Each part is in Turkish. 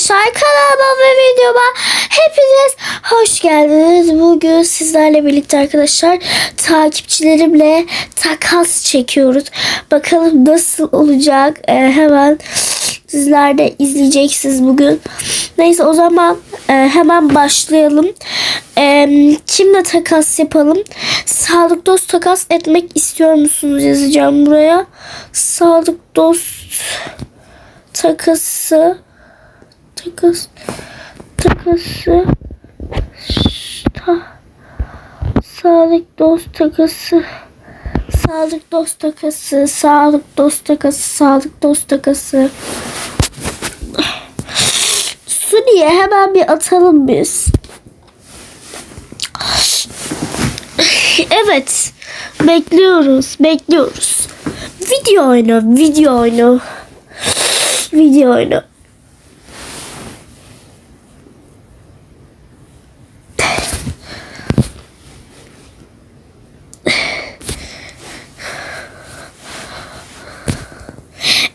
arkadaşlar kanalıma ve videoma hepiniz hoş geldiniz. Bugün sizlerle birlikte arkadaşlar takipçilerimle takas çekiyoruz. Bakalım nasıl olacak Ee, hemen sizler de izleyeceksiniz bugün. Neyse o zaman e, hemen başlayalım. E, kimle takas yapalım? Sağlık dost takas etmek istiyor musunuz yazacağım buraya. Sağlık dost takası takas takası ta, sağlık dost takası sağlık dost takası sağlık dost takası sağlık dost takası Suniye hemen bir atalım biz. Evet. Bekliyoruz. Bekliyoruz. Video oyunu. Video oyunu. Video oyunu.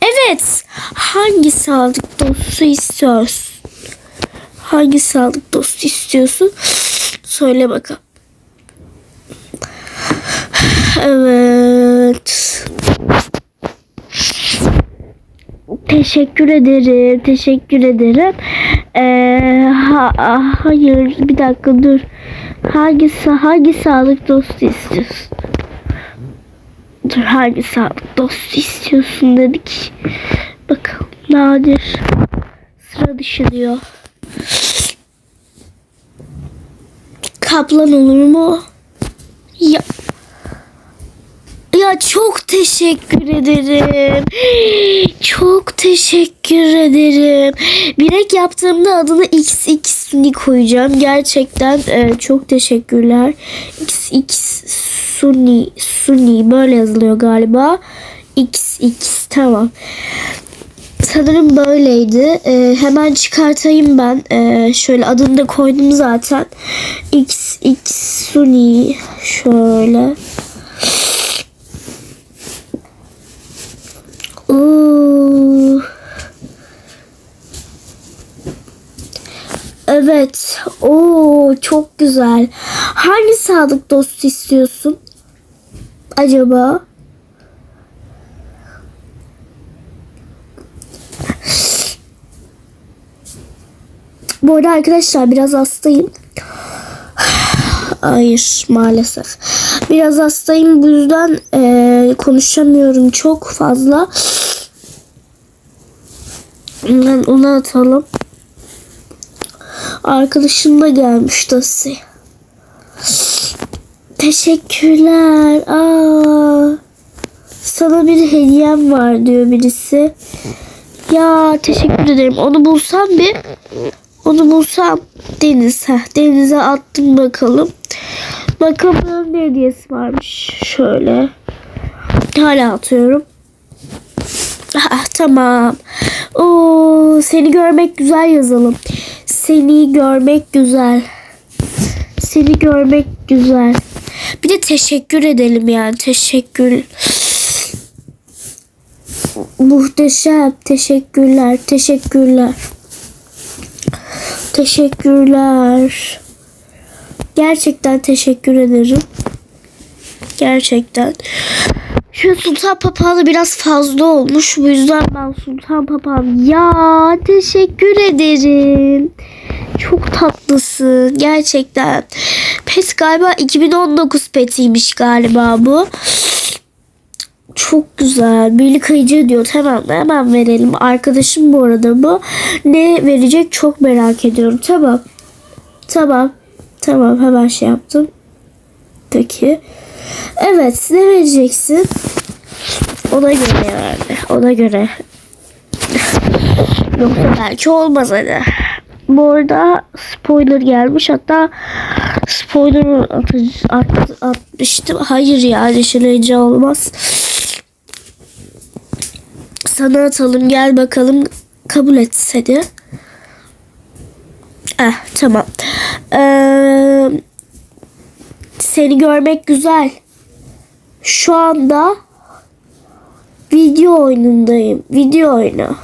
Evet. Hangi sağlık dostu istiyorsun? Hangi sağlık dostu istiyorsun? Söyle bakalım. Evet. Teşekkür ederim. Teşekkür ederim. Ee, ha, hayır bir dakika dur. Hangi hangi sağlık dostu istiyorsun? Dur hangi sağlık dostu istiyorsun dedik. Bakalım nadir. Sıra dışı diyor. Kaplan olur mu? Ya ya çok teşekkür ederim. Çok teşekkür ederim. Bilek yaptığımda adını XX Suni koyacağım. Gerçekten e, çok teşekkürler. XX Suni Suni böyle yazılıyor galiba. XX tamam. Sanırım böyleydi. E, hemen çıkartayım ben. E, şöyle adını da koydum zaten. XX Suni şöyle. Oo. Evet. Oo çok güzel. Hangi sağlık dostu istiyorsun? Acaba? Arada arkadaşlar biraz hastayım. Hayır maalesef. Biraz hastayım bu yüzden eee, konuşamıyorum çok fazla. Ben onu atalım. Arkadaşım da gelmiş Dasi. Teşekkürler. Aa, sana bir hediyem var diyor birisi. Ya teşekkür ederim. Onu bulsam bir. Onu bulsam Deniz. Heh, denize attım bakalım. Bakalım ne hediyesi varmış. Şöyle. Hala atıyorum. Ah, tamam. Oo, seni görmek güzel yazalım. Seni görmek güzel. Seni görmek güzel. Bir de teşekkür edelim yani. Teşekkür. Muhteşem. Teşekkürler. Teşekkürler. Teşekkürler. Gerçekten teşekkür ederim. Gerçekten. Şu sultan papağanı biraz fazla olmuş. Bu yüzden ben sultan papağanı. Ya teşekkür ederim. Çok tatlısın. Gerçekten. Pet galiba 2019 petiymiş galiba bu. Çok güzel. Birlik ayıcı diyor. Tamam hemen verelim. Arkadaşım bu arada bu. Ne verecek çok merak ediyorum. Tamam. Tamam. Tamam hemen şey yaptım. Peki. Evet ne vereceksin? Ona göre yani. Ona göre. Yoksa belki olmaz hadi. Bu arada spoiler gelmiş. Hatta spoiler at, at, atmıştım. Hayır yani şöyle olmaz. Sana atalım gel bakalım kabul et hadi. Eh tamam. Ee, seni görmek güzel. Şu anda video oyunundayım. Video oyunu.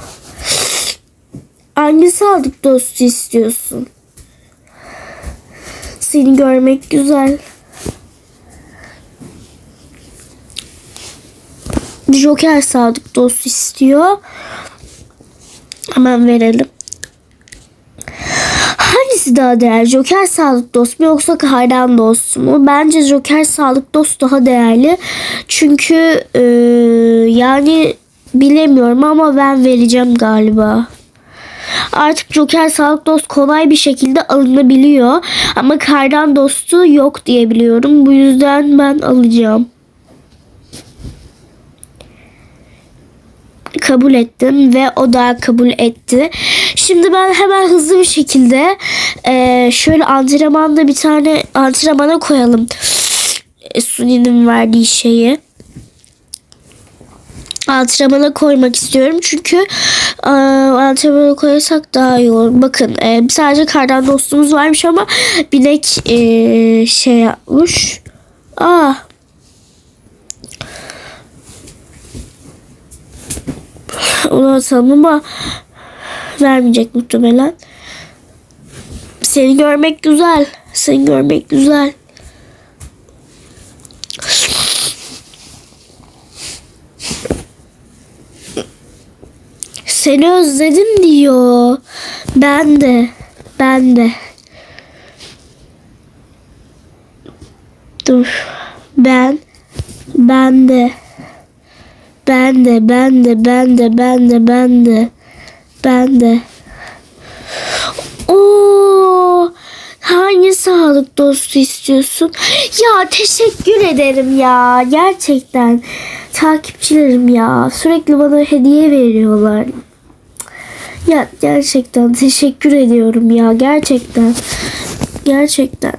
Hangi sadık dostu istiyorsun? Seni görmek güzel. Joker sadık dostu istiyor. Hemen verelim. Hangisi daha değerli? Joker sağlık dost mu yoksa kahraman dost mu? Bence Joker sağlık dost daha değerli. Çünkü e, yani bilemiyorum ama ben vereceğim galiba. Artık Joker sağlık dost kolay bir şekilde alınabiliyor. Ama kardan dostu yok diye biliyorum. Bu yüzden ben alacağım. Kabul ettim ve o da kabul etti. Şimdi ben hemen hızlı bir şekilde e, şöyle antrenmanda bir tane antrenmana koyalım. E, Suni'nin verdiği şeyi. Antrenmana koymak istiyorum çünkü e, antrenmana koyarsak daha iyi olur. Bakın e, sadece kardan dostumuz varmış ama binek e, şey yapmış. Aa atalım ama vermeyecek muhtemelen. Seni görmek güzel. Seni görmek güzel. Seni özledim diyor. Ben de. Ben de. Dur. Ben. Ben de. Ben de, ben de, ben de, ben de, ben de, ben de. Oo, hangi sağlık dostu istiyorsun? Ya teşekkür ederim ya. Gerçekten takipçilerim ya. Sürekli bana hediye veriyorlar. Ya gerçekten teşekkür ediyorum ya. Gerçekten. Gerçekten.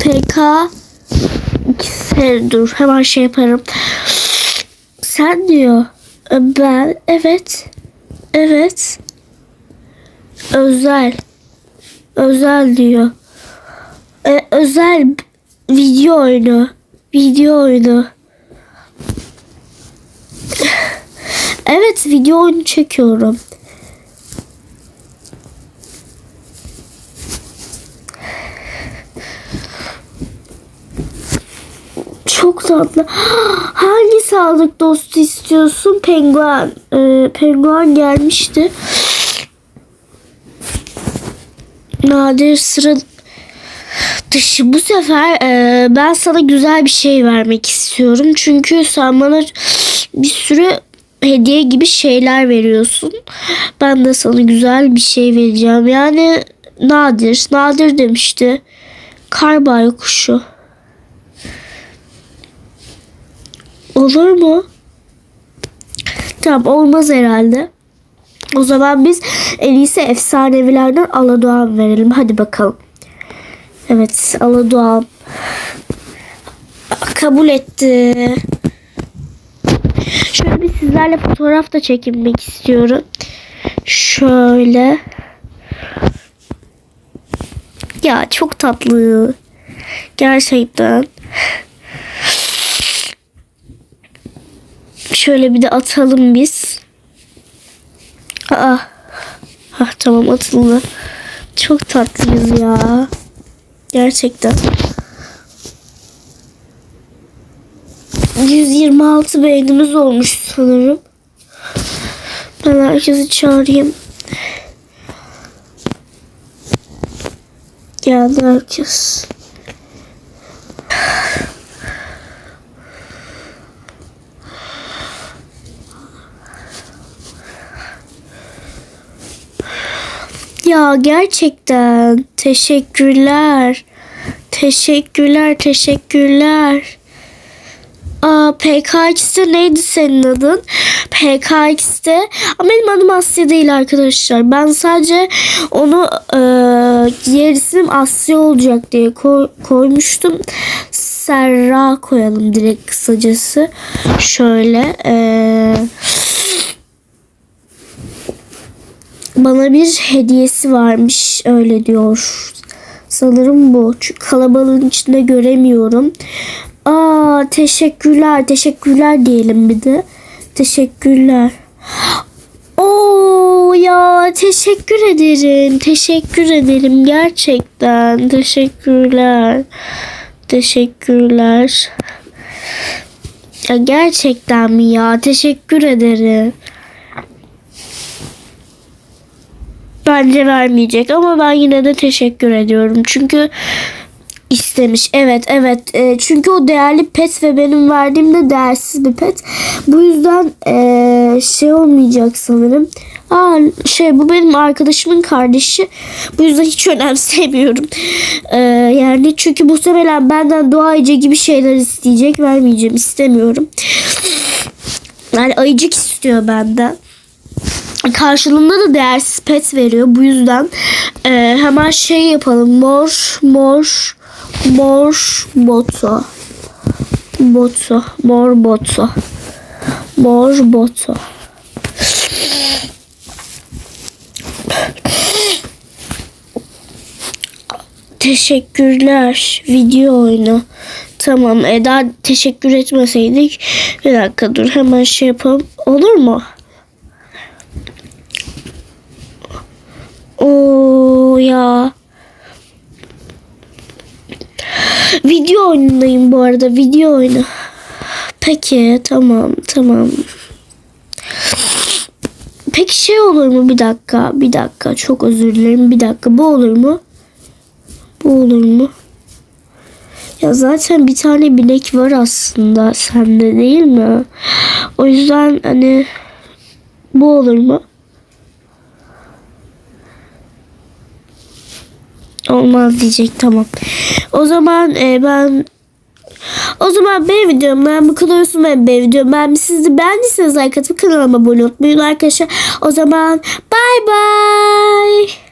PK dur hemen şey yaparım. Sen diyor. Ben evet. Evet. Özel. Özel diyor. Ee, özel video oyunu. Video oyunu. Evet video oyunu çekiyorum. Çok tatlı. Hangi sağlık dostu istiyorsun? Penguen. Ee, penguen gelmişti. Nadir sıra dışı. Bu sefer e, ben sana güzel bir şey vermek istiyorum. Çünkü sen bana bir sürü hediye gibi şeyler veriyorsun. Ben de sana güzel bir şey vereceğim. Yani nadir. Nadir demişti. Kar baykuşu. Olur mu? Tamam olmaz herhalde. O zaman biz en iyisi efsanevilerden Aladoğan verelim. Hadi bakalım. Evet Aladoğan. Kabul etti. Şöyle bir sizlerle fotoğraf da çekinmek istiyorum. Şöyle. Ya çok tatlı. Gerçekten. Şöyle bir de atalım biz. Aa. Hah tamam atıldı. Çok tatlıyız ya. Gerçekten. 126 beğenimiz olmuş sanırım. Ben herkesi çağırayım. Geldi herkes. Ya gerçekten teşekkürler. Teşekkürler, teşekkürler. Aa, PKX'te neydi senin adın? PKX'te ama benim adım Asya değil arkadaşlar. Ben sadece onu e, diğer isim Asya olacak diye koy, koymuştum. Serra koyalım direkt kısacası. Şöyle eee bana bir hediyesi varmış öyle diyor. Sanırım bu. Çünkü kalabalığın içinde göremiyorum. Aa teşekkürler teşekkürler diyelim bir de. Teşekkürler. Oo ya teşekkür ederim. Teşekkür ederim gerçekten. Teşekkürler. Teşekkürler. Ya gerçekten mi ya? Teşekkür ederim. Bence vermeyecek ama ben yine de teşekkür ediyorum. Çünkü istemiş. Evet evet. E, çünkü o değerli pet ve benim verdiğim de değersiz bir pet. Bu yüzden e, şey olmayacak sanırım. Aa şey bu benim arkadaşımın kardeşi. Bu yüzden hiç önemsemiyorum. E, yani çünkü muhtemelen benden dua Ece gibi şeyler isteyecek. Vermeyeceğim istemiyorum. Yani ayıcık istiyor benden karşılığında da değersiz pet veriyor. Bu yüzden e, hemen şey yapalım. Mor, mor, mor boto. Boto, mor boto. Mor boto. Teşekkürler. Video oyunu. Tamam Eda teşekkür etmeseydik. Bir dakika dur hemen şey yapalım. Olur mu? Oo ya. Video oyunundayım bu arada. Video oyunu. Peki tamam tamam. Peki şey olur mu bir dakika bir dakika çok özür dilerim bir dakika bu olur mu? Bu olur mu? Ya zaten bir tane binek var aslında sende değil mi? O yüzden hani bu olur mu? Olmaz diyecek tamam. O zaman e, ben o zaman benim videomdan bu kadar olsun ben benim videom. Ben siz de beğendiyseniz like atıp kanalıma abone olmayı unutmayın arkadaşlar. O zaman bay bay.